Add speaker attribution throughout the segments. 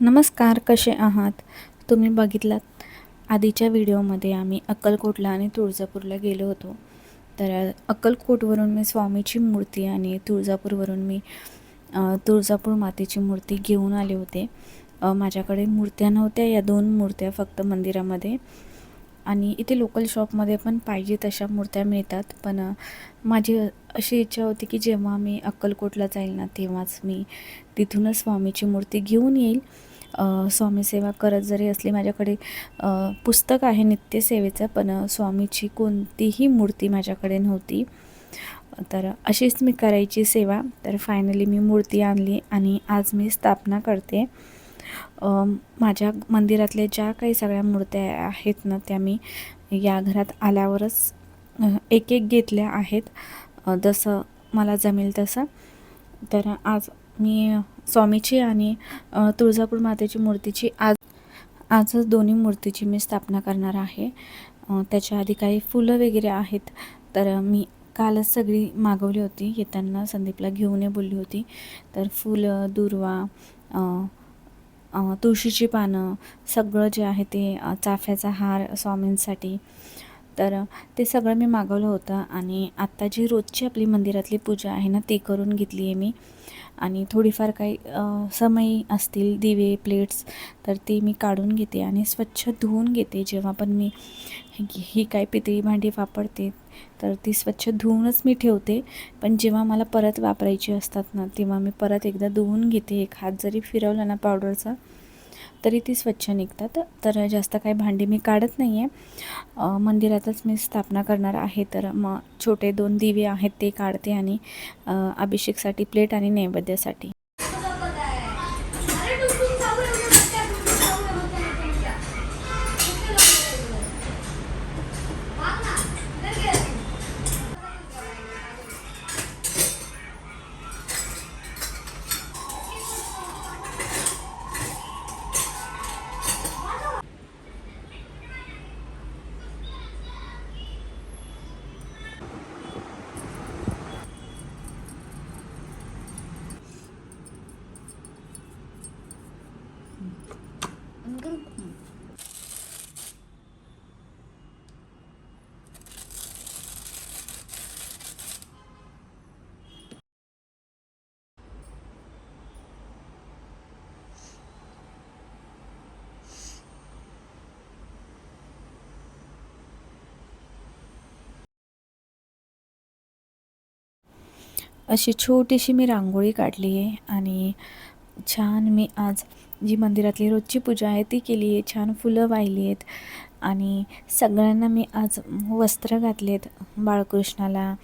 Speaker 1: नमस्कार कसे आहात? तुम्ही बघितलात आधीच्या व्हिडिओमध्ये आम्ही अक्कलकोटला आणि तुळजापूरला गेलो होतो. तर अक्कलकोटवरून मी स्वामीची मूर्ती आणि तुळजापूरवरून मी तुळजापूर मातेची मूर्ती घेऊन आले होते. माझ्याकडे मूर्त्या नव्हत्या या दोन मूर्त्या फक्त मंदिरामध्ये. आणि इथे लोकल शॉपमध्ये पण पाहिजे तशा मूर्त्या मिळतात. पण माझी अशी इच्छा होती की जेव्हा मी अक्कलकोटला जाईल ना तेव्हाच मी तिथूनच स्वामीची मूर्ती घेऊन येईल. स्वामीसेवा करत जरी असली माझ्याकडे पुस्तक आहे नित्यसेवेचं पण स्वामीची कोणतीही मूर्ती माझ्याकडे नव्हती. तर अशीच मी करायची सेवा. तर फायनली मी मूर्ती आणली आणि आज मी स्थापना करते. माझ्या मंदिरातल्या ज्या काही सगळ्या मूर्त्या आहेत ना त्या मी या घरात आल्यावरच एक एक घेतल्या आहेत. जसं मला जमेल तसं. तर आज मी स्वामीची आणि तुळजापूर मातेची मूर्तीची आज आजच दोन्ही मूर्तीची मी स्थापना करणार आहे. त्याच्या आधी काही फुलं वगैरे आहेत. तर मी कालच सगळी मागवली होती. येताना संदीपला घेऊन ये बोलली होती. तर फुलं दुर्वा तुळशीची पानं सगळं जे आहे ते चाफ्याचा हार स्वामींसाठी तर ते सगळं मी मागवलं होतं आणि आत्ता जी रोजची आपली मंदिरातली पूजा आहे ना ती करून घेतली आहे मी. आणि थोडीफार काही समय असतील दिवे प्लेट्स तर ते मी काढून घेते आणि स्वच्छ धुवून घेते. जेव्हा पण मी ही ही काय पितळी भांडी वापरते तर ती स्वच्छ धुवूनच मी ठेवते. पण जेव्हा मला परत वापरायची असतात ना तेव्हा मी परत एकदा धुवून घेते. एक हात जरी फिरवला ना पावडरचा तरी ती स्वच्छ निघतात. तर जास्त काही भांडी मी काढत नाही आहे मंदिरातच मी स्थापना करणार आहे. तर मग छोटे दोन दिवे आहेत ते काढते आणि अभिषेकसाठी प्लेट आणि नैवेद्यासाठी. अशी छोटीशी मी रांगोळी काढली आहे आणि छान मी आज जी मंदिरातली रोजची पूजा आहे ती केली आहे. छान फुलं वाहिली आहेत आणि सगळ्यांना मी आज वस्त्र घातले आहेत. बाळकृष्णाला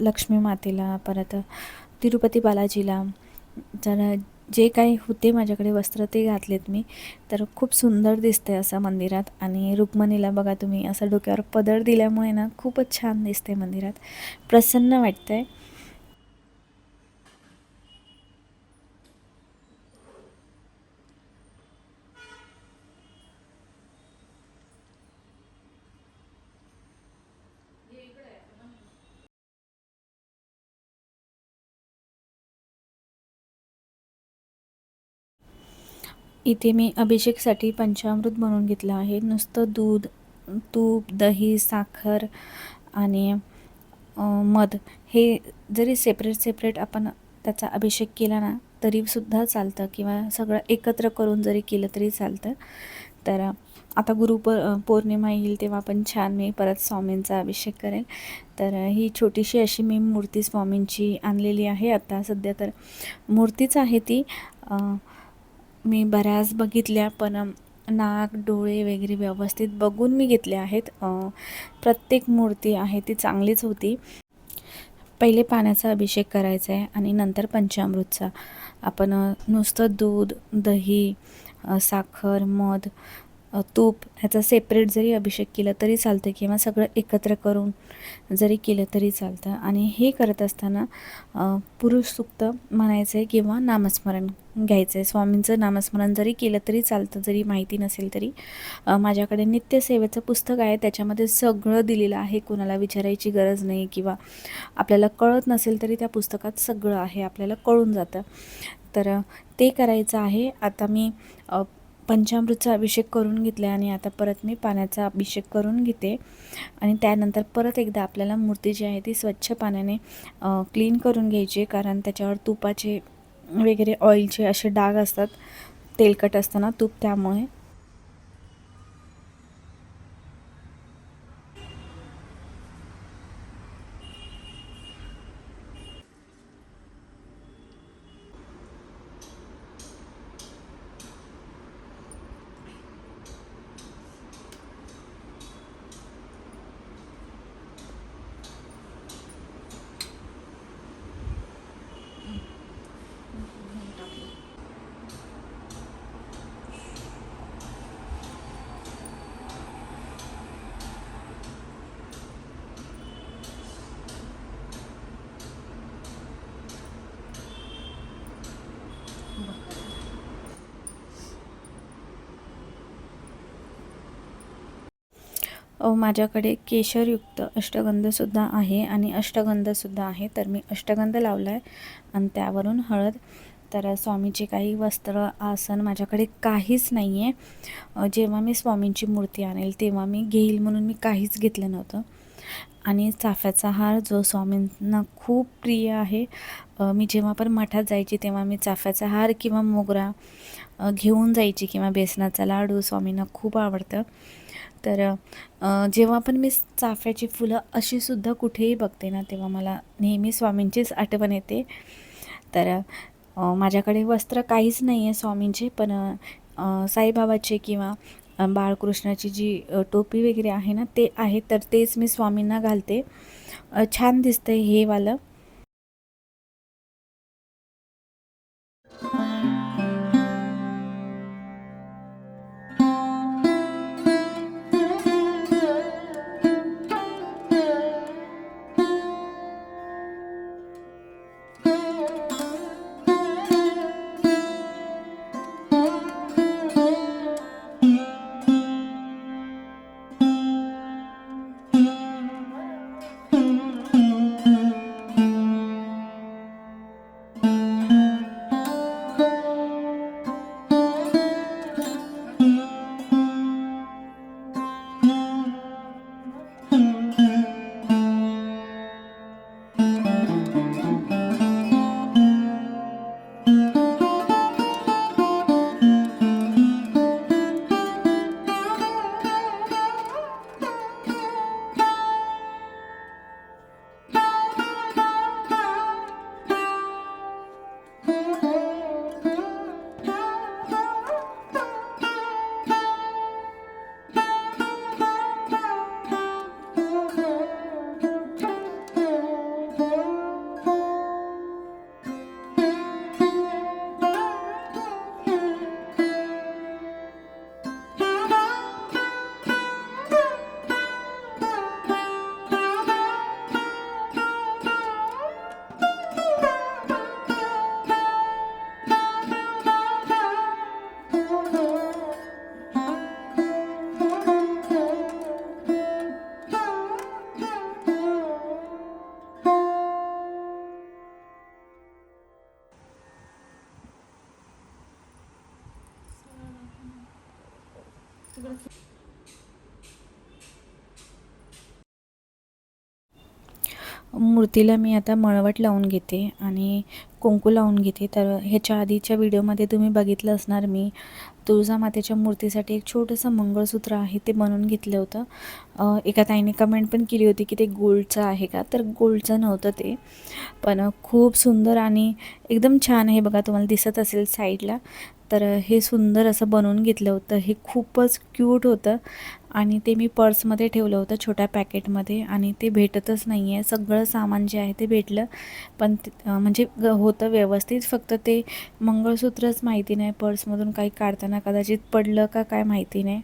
Speaker 1: लक्ष्मी मातेला परत तिरुपती बालाजीला. तर जे काही होते माझ्याकडे वस्त्र ते घातलेत मी. तर खूप सुंदर दिसते असं मंदिरात आणि रुक्मणीला बघा तुम्ही असं डोक्यावर पदर दिल्यामुळे ना खूपच छान दिसते मंदिरात. प्रसन्न वाटतं आहे इथे मी अभिषेकसाठी पंचामृत बनवून घेतलं आहे. नुसतं दूध तूप दही साखर आणि मध हे जरी सेपरेट सेपरेट आपण त्याचा अभिषेक केला ना तरीसुद्धा चालतं किंवा सगळं एकत्र करून जरी केलं तरी चालतं. तर आता गुरु प पौर्णिमा येईल तेव्हा पण छान मी परत स्वामींचा अभिषेक करेन. तर ही छोटीशी अशी मी मूर्ती स्वामींची आणलेली आहे. आता सध्या तर मूर्तीच आहे ती. मी बऱ्याच बघितल्या पण नाक डोळे वगैरे व्यवस्थित बघून मी घेतले आहेत. प्रत्येक मूर्ती आहे ती चांगलीच होती. पहिले पाण्याचा अभिषेक करायचा आहे आणि नंतर पंचामृतचा. आपण नुसतं दूध दही साखर मध तूप ह्याचा सेपरेट जरी अभिषेक केला तरी चालतं किंवा सगळं एकत्र करून जरी केलं तरी चालतं. आणि हे करत असताना पुरुष सुक्त म्हणायचं आहे किंवा नामस्मरण घ्यायचं आहे स्वामींचं नामस्मरण जरी केलं तरी चालतं जरी माहिती नसेल तरी. माझ्याकडे नित्यसेवेचं पुस्तक आहे त्याच्यामध्ये सगळं दिलेलं आहे. कोणाला विचारायची गरज नाही किंवा आपल्याला कळत नसेल तरी त्या पुस्तकात सगळं आहे आपल्याला कळून जातं. तर ते करायचं आहे. आता मी पंचामृतचा अभिषेक करून घेतला आणि आता परत मी पाण्याचा अभिषेक करून घेते. आणि त्यानंतर परत एकदा आपल्याला मूर्ती जी आहे ती स्वच्छ पाण्याने क्लीन करून घ्यायची कारण त्याच्यावर तुपाचे वगैरे ऑइलचे असे डाग असतात तेलकट असताना तूप त्यामुळे. माझ्याकडे केशरयुक्त अष्टगंधसुद्धा आहे आणि अष्टगंधसुद्धा आहे. तर मी अष्टगंध लावला आहे आणि त्यावरून हळद. तर स्वामीचे काही वस्त्र आसन माझ्याकडे काहीच नाही आहे जेव्हा मी स्वामींची मूर्ती आणेल तेव्हा मी घेईल म्हणून मी काहीच घेतलं नव्हतं. आणि चाफ्याचा हार जो स्वामींना खूप प्रिय आहे. मी जेव्हा पण मठात जायची तेव्हा मी चाफ्याचा हार किंवा मोगरा घेऊन जायची किंवा बेसनाचा लाडू स्वामींना खूप आवडतं. तर जेव्हा पण मी चाफ्याची फुलं अशी सुद्धा कुठेही बघते ना तेव्हा मला नेहमी स्वामींचीच आठवण येते. तर माझ्याकडे वस्त्र काहीच नाही आहे स्वामींचे पण साईबाबाचे किंवा बाळकृष्णाची जी टोपी वगैरे आहे ना ते आहे तर तेच मी स्वामींना घालते. छान दिसतंय हे वालं. मूर्तीला मी आता मळवट लावून घेते आणि कुंकू लावून घेते. तर ह्याच्या आधीच्या व्हिडिओमध्ये तुम्ही बघितलं असणार मी. तुळजामातेच्या मूर्तीसाठी एक छोटंसं मंगळसूत्र आहे ते बनवून घेतलं होतं. एका ताईने कमेंट पण केली होती की ते गोल्डचं आहे का? तर गोल्डचं नव्हतं ते. पण खूप सुंदर आणि एकदम छान आहे बघा तुम्हाला दिसत असेल साईडला. तर हे सुंदर असं बनवून घेतलं होतं. हे खूपच क्यूट होतं आणि ते मी पर्समध्ये ठेवलं होतं छोट्या पॅकेटमध्ये आणि ते भेटतच नाही आहे. सगळं सामान जे आहे ते भेटलं. पण म्हणजे ग- होतं व्यवस्थित. फक्त ते मंगळसूत्रच माहिती नाही. पर्समधून काही काढताना कदाचित पडलं का काय माहिती नाही.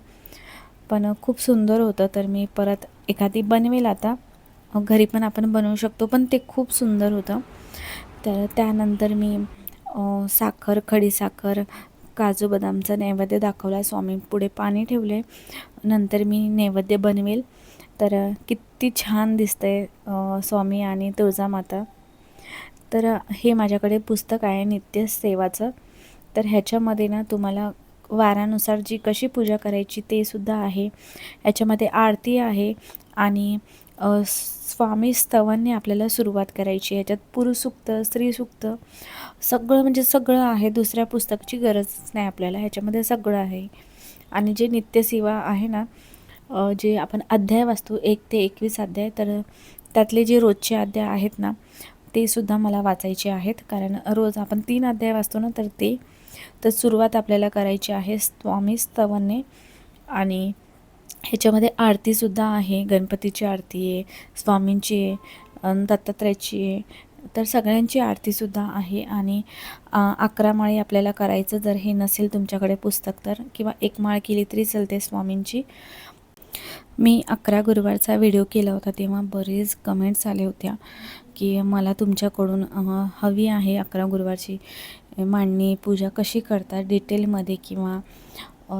Speaker 1: पण खूप सुंदर होतं. तर मी परत एखादी बनवेल आता. घरी पण आपण बनवू शकतो पण ते खूप सुंदर होतं. तर त्यानंतर मी साखर खडीसाखर काजू बदामचा नैवेद्य दाखवला. स्वामी पुढे पाणी ठेवले. नंतर मी नैवेद्य बनवेल. तर किती छान दिसतंय आहे स्वामी आणि तुळजामाता. तर हे माझ्याकडे पुस्तक आहे नित्य सेवाचं तर ह्याच्यामध्ये ना तुम्हाला वारानुसार जी कशी पूजा करायची ते सुद्धा आहे. याच्यामध्ये आरती आहे आणि स्वामी स्तवांनी आपल्याला सुरुवात करायची. ह्याच्यात पुरुषसूक्त स्त्रीसुक्त सगळं म्हणजे सगळं आहे. दुसऱ्या पुस्तकाची गरज नाही आपल्याला. ह्याच्यामध्ये सगळं आहे. आणि जे नित्यसेवा आहे ना जे आपण अध्याय वाचतो एक ते एकवीस अध्याय तर त्यातले जे रोजचे अध्याय आहेत ना ते सुद्धा मला वाचायचे आहेत. कारण रोज आपण तीन अध्याय वाचतो ना तर ते तर सुरुवात आपल्याला करायची आहे स्वामी स्तवने आणि ह्याच्यामध्ये आरतीसुद्धा आहे गणपतीची आरती आहे स्वामींची आहे दत्तात्रयाची आहे. तर सगळ्यांची आरतीसुद्धा आहे आणि अकरा माळी आपल्याला करायचं जर हे नसेल तुमच्याकडे पुस्तक तर किंवा एक माळ केली तरी चालते स्वामींची. मी अकरा गुरुवारचा व्हिडिओ केला होता तेव्हा बरेच कमेंट्स आले होत्या की मला तुमच्याकडून हवी आहे अकरा गुरुवारची मांडणी पूजा कशी करतात डिटेलमध्ये किंवा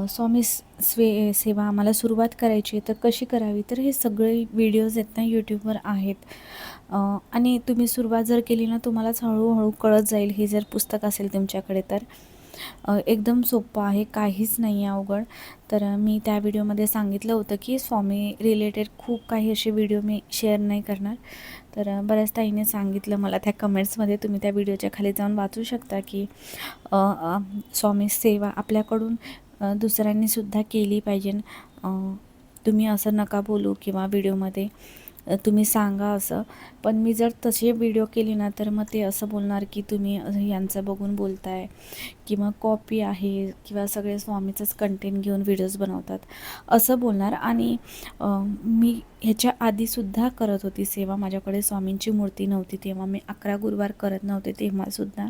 Speaker 1: स्वामी स्वे सेवा आम्हाला सुरुवात करायची आहे तर कशी करावी? तर हे सगळे व्हिडिओज आहेत ना यूट्यूबवर आहेत. आणि तुम्ही सुरुवात जर केली ना तुम्हालाच हळूहळू कळत जाईल हे जर पुस्तक असेल तुमच्याकडे तर. एकदम सोपं आहे काहीच नाही आहे अवघड. तर मी त्या व्हिडिओमध्ये सांगितलं होतं की स्वामी रिलेटेड खूप काही असे व्हिडिओ मी शेअर नाही करणार. तर बऱ्याच ताईने सांगितलं मला त्या कमेंट्समध्ये तुम्ही त्या व्हिडिओच्या खाली जाऊन वाचू शकता की स्वामी सेवा आपल्याकडून दुसऱ्यांनीसुद्धा केली पाहिजे. तुम्ही असं नका बोलू किंवा व्हिडिओमध्ये तुम्ही सांगा असं. पण मी जर तसे व्हिडिओ केली ना तर मग ते असं बोलणार की तुम्ही यांचं बघून बोलताय किंवा कॉपी आहे किंवा सगळे स्वामीचंच कंटेंट घेऊन व्हिडिओज बनवतात असं बोलणार. आणि मी ह्याच्या आधीसुद्धा करत होती सेवा. माझ्याकडे स्वामींची मूर्ती नव्हती तेव्हा. मी अकरा गुरुवार करत नव्हते तेव्हासुद्धा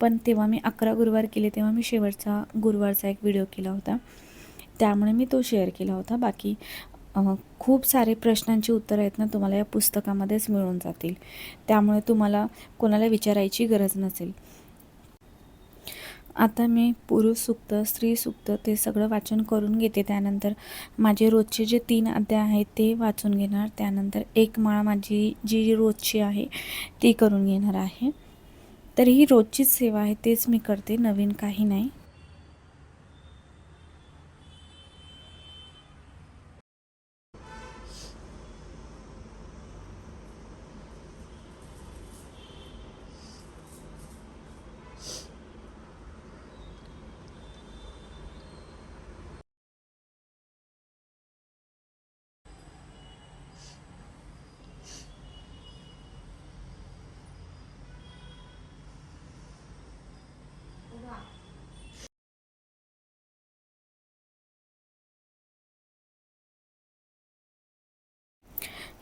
Speaker 1: पण तेव्हा मी अकरा गुरुवार केले तेव्हा मी शेवटचा गुरुवारचा एक व्हिडिओ केला होता. त्यामुळे मी तो शेअर केला होता. बाकी खूप सारे प्रश्नांची उत्तरं आहेत ना तुम्हाला या पुस्तकामध्येच मिळून जातील. त्यामुळे तुम्हाला कोणाला विचारायची गरज नसेल. आता मी पुरुष सुक्त स्त्री सुक्त ते सगळं वाचन करून घेते. त्यानंतर माझे रोजचे जे तीन अध्याय आहेत ते वाचून घेणार. त्यानंतर एक माळ माझी जी रोजची आहे ती करून घेणार आहे. तर ही रोजचीच सेवा आहे तेच मी करते. नवीन काही नाही.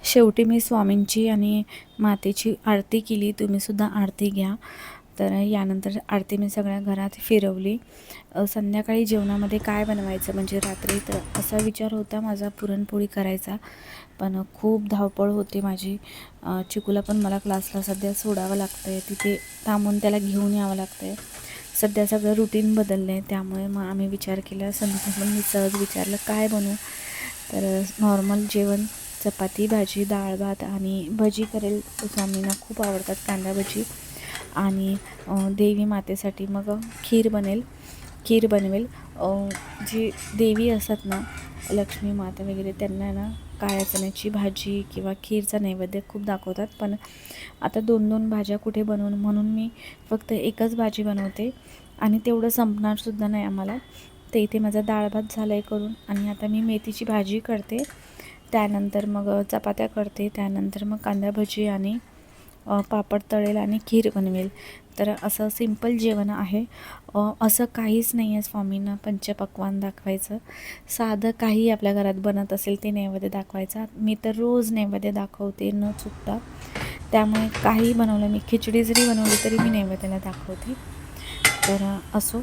Speaker 1: शेवटी मी स्वामींची आणि मातेची आरती केली. तुम्हीसुद्धा आरती घ्या. तर यानंतर आरती मी सगळ्या घरात फिरवली. संध्याकाळी जेवणामध्ये काय बनवायचं? म्हणजे रात्री तर असा विचार होता माझा पुरणपोळी करायचा. पण खूप धावपळ होती माझी. चिकूला पण मला क्लासला सध्या सोडावं लागतं आहे तिथे थांबून त्याला घेऊन यावं लागतं आहे सध्या सगळं रुटीन बदललं आहे त्यामुळे मग आम्ही विचार केला संध्याकाळी मी सहज विचारलं काय बनवू? तर नॉर्मल जेवण चपाती भाजी डाळ भात आणि भजी करेल स्वामींना खूप आवडतात कांदा भजी. आणि देवी मातेसाठी मग खीर बनेल. खीर बनवेल. जी देवी असतात ना लक्ष्मी माता वगैरे त्यांना ना काळ्या चण्याची भाजी किंवा खीरचा नैवेद्य खूप दाखवतात. पण आता दोन दोन भाज्या कुठे बनवून म्हणून मी फक्त एकच भाजी बनवते. आणि तेवढं संपणारसुद्धा नाही आम्हाला. तर इथे माझा डाळ भात झाला आहे करून आणि आता मी मेथीची भाजी करते. त्यानंतर मग चपात्या करते. त्यानंतर मग कांदा भजी आणि पापड तळेल आणि खीर बनवेल. तर असं सिंपल जेवण आहे. असं काहीच नाही आहे स्वामींना पंचपक्वान दाखवायचं. साधं काही आपल्या घरात बनत असेल ते नैवेद्य दाखवायचा. मी तर रोज नैवेद्य दाखवते न चुकता. त्यामुळे काही बनवलं मी खिचडी जरी बनवली तरी मी नैवेद्याला दाखवते. तर असो.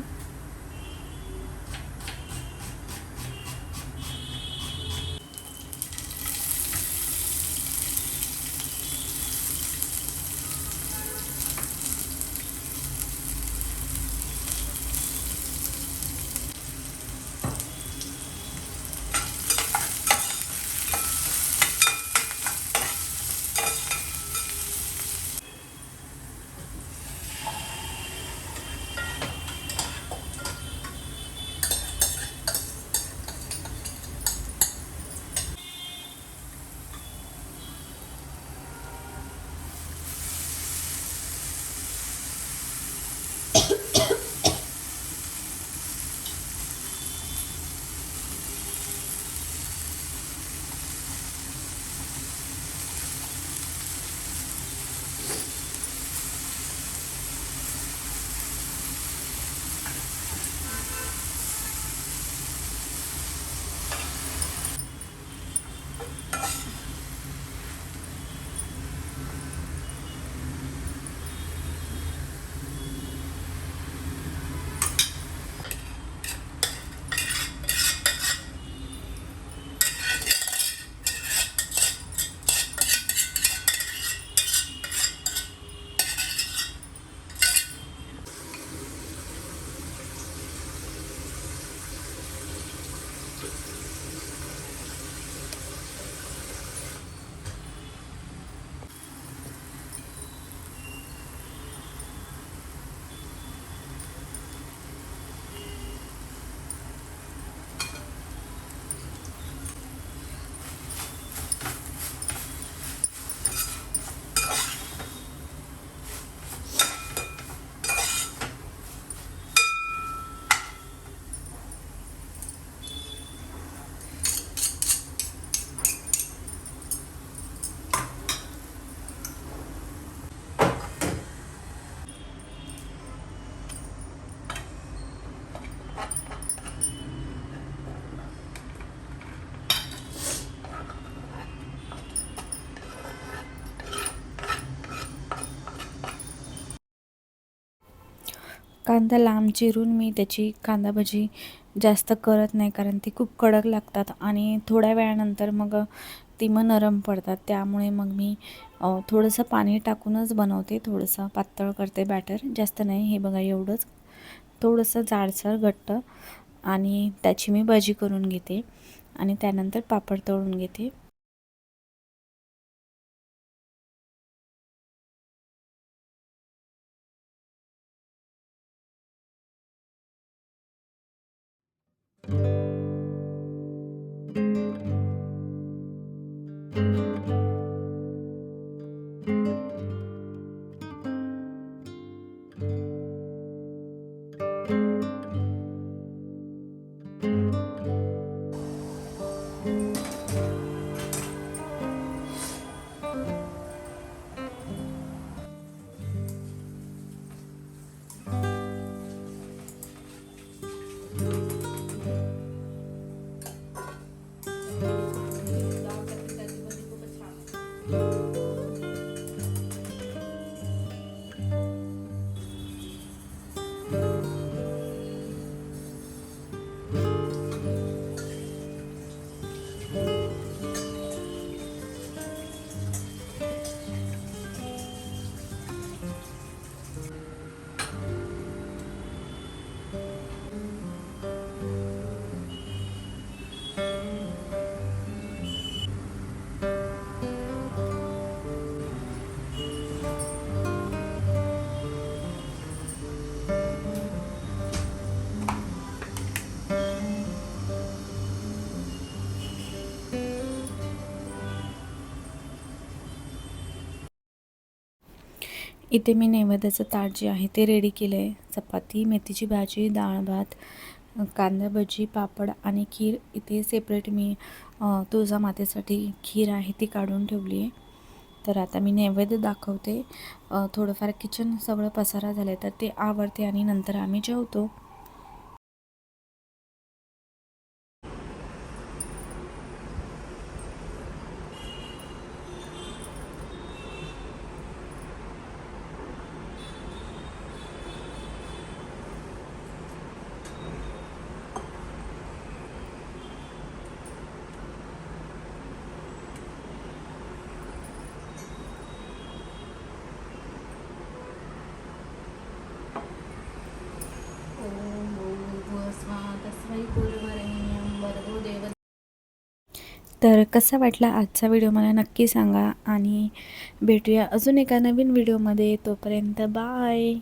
Speaker 1: कांदा लांब चिरून मी त्याची कांदा भजी जास्त करत नाही कारण ती खूप कडक लागतात आणि थोड्या वेळानंतर मग ती मग नरम पडतात. त्यामुळे मग मी थोडंसं पाणी टाकूनच बनवते. थोडंसं पातळ करते बॅटर. जास्त नाही हे बघा एवढंच. थोडंसं जाडसर घट्ट आणि त्याची मी भजी करून घेते आणि त्यानंतर पापड तळून घेते. इथे मी नैवेद्याचं ताट जे आहे ते रेडी केलं आहे चपाती मेथीची भाजी डाळ भात कांदा भजी पापड आणि खीर. इथे सेपरेट मी तुळजा मातेसाठी खीर आहे ती काढून ठेवली आहे. तर आता मी नैवेद्य दाखवते. थोडंफार किचन सगळं पसारा झालं आहे तर ते आवडते आणि नंतर आम्ही जेवतो. तर कसा वाटला आजचा व्हिडिओ मला नक्की सांगा आणि भेटूया अजून एका नवीन व्हिडिओमध्ये. तोपर्यंत बाय.